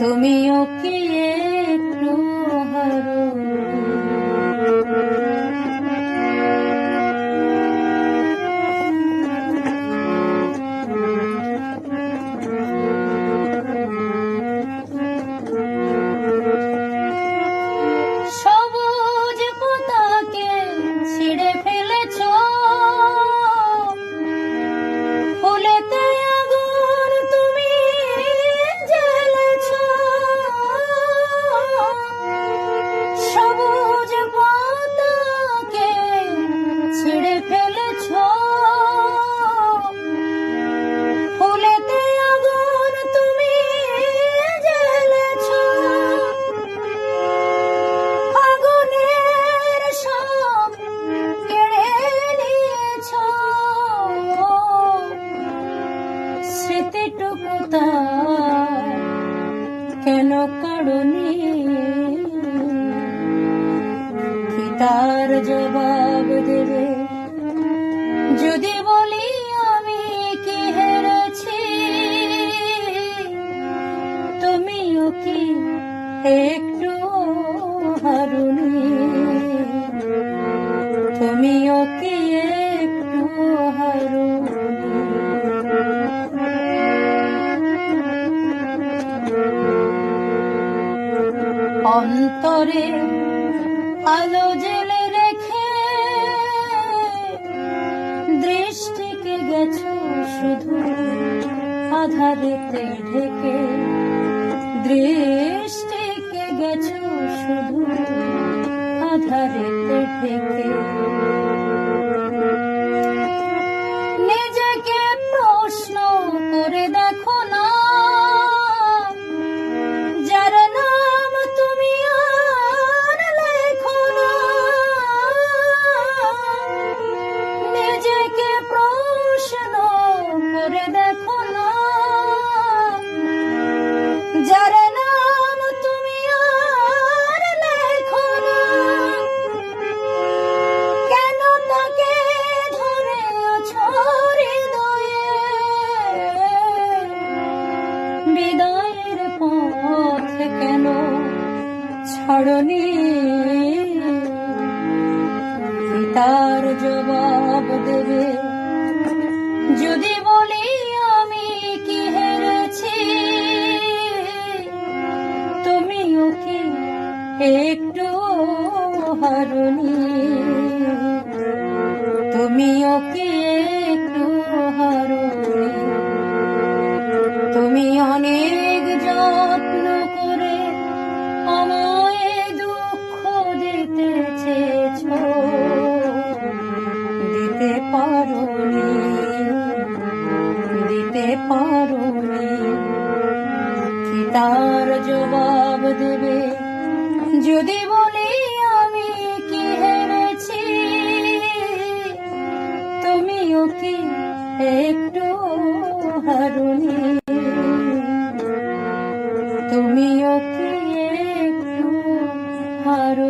তুমি তুমিও তার জবাব দেবে। যদি বলি আমি কি হেরেছি, তুমিও কি একটু হারুনি? তুমিও কি একটু হারুনি? অন্তরে আলো জেলে রেখে দৃষ্টিকে গেছো শুধু আধারেতে ঢেকে। দৃষ্টিকে গেছো শুধু আধারেতে ঢেকে। নিজেকে প্রশ্ন করে দেখো না। যার নাম তুমি আর লেখো কেন তাকে ধরে আছো হৃদয়ে? বিদায়ের পথ কেন ছাড়নি? তার জবাব দেবে। যদি বলি আমি কি হেরেছি, তুমিও কি একটু হারুনি? তুমিও কি একটু হারুনি? তুমি অনেক যত্ন তার জবাব দেবে। যদি বলি আমি কি হেরেছি, তুমিও কি একটু হারুনি? তুমিও কি একটু হারু